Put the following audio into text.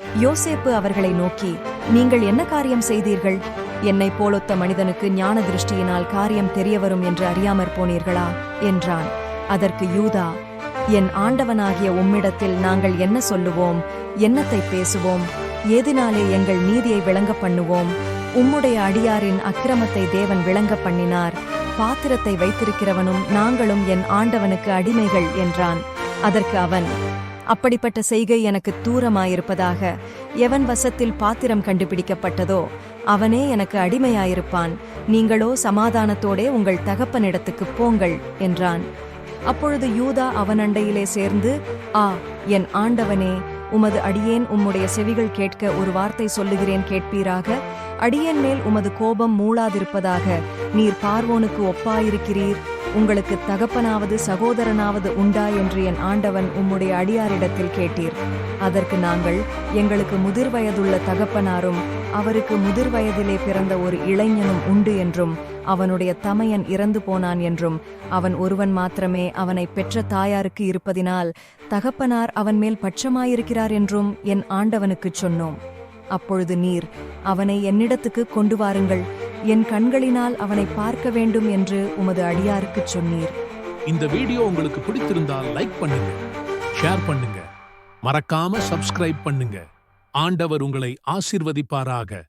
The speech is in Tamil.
யோசேப்பு அவர்களை நோக்கி நீங்கள் என்ன காரியம் செய்தீர்கள்? என்னைப் போலொத்த மனிதனுக்கு ஞான திருஷ்டியினால் காரியம் தெரியவரும் என்று அறியாமற் போனீர்களா? என்றான். அதற்கு யூதா என் ஆண்டவனாகிய உம்மிடத்தில் நாங்கள் என்ன சொல்லுவோம்? என்னத்தை பேசுவோம்? ஏதினாலே எங்கள் நீதியை விளங்க பண்ணுவோம்? உம்முடைய அடியாரின் அக்கிரமத்தை தேவன் விளங்க பண்ணினார். பாத்திரத்தை வைத்திருக்கிறவனும் நாங்களும் என் ஆண்டவனுக்கு அடிமைகள் என்றான். அதற்கு அவன் அப்படிப்பட்ட செய்கை எனக்கு தூரமாயிருப்பதாக எவன் வசத்தில் பாத்திரம் கண்டுபிடிக்கப்பட்டதோ அவனே எனக்கு அடிமையாயிருப்பான். நீங்களோ சமாதானத்தோடே உங்கள் தகப்பனிடத்துக்குப் போங்கள் என்றான். அப்பொழுது யூதா அவன் அண்டையிலே சேர்ந்து ஆ என் ஆண்டவனே உமது அடியேன் உம்முடைய செவிகள் கேட்க ஒரு வார்த்தை சொல்லுகிறேன் கேட்பீராக? அடியேன் மேல் உமது கோபம் மூளாதிருப்பதாக நீர் பார்வோனுக்கு ஒப்பாயிருக்கிறீர். உங்களுக்கு தகப்பனாவது சகோதரனாவது உண்டா என்று என் ஆண்டவன் உம்முடைய அடியாரிடத்தில் கேட்டீர். அதற்கு நாங்கள் எங்களுக்கு முதிர் வயதுள்ள தகப்பனாரும் அவருக்கு முதிர் வயதிலே பிறந்த ஒரு இளைஞனும் உண்டு என்றும் அவனுடைய தமையன் இறந்து போனான் என்றும் அவன் ஒருவன் மாத்திரமே அவனை பெற்ற தாயாருக்கு இருப்பதினால் தகப்பனார் அவன் மேல் பட்சமாயிருக்கிறார் என்றும் என் ஆண்டவனுக்குச் சொன்னோம். அப்பொழுது நீர் அவனை என்னிடத்துக்கு கொண்டு வாருங்கள். என் கண்களினால் அவனை பார்க்க வேண்டும் என்று உமது அடியாருக்கு சொன்னீர். இந்த வீடியோ உங்களுக்கு பிடித்திருந்தால் லைக் பண்ணுங்க ஷேர் பண்ணுங்க. மறக்காம சப்ஸ்கிரைப் பண்ணுங்க. ஆண்டவர் உங்களை ஆசிர்வதிப்பாராக.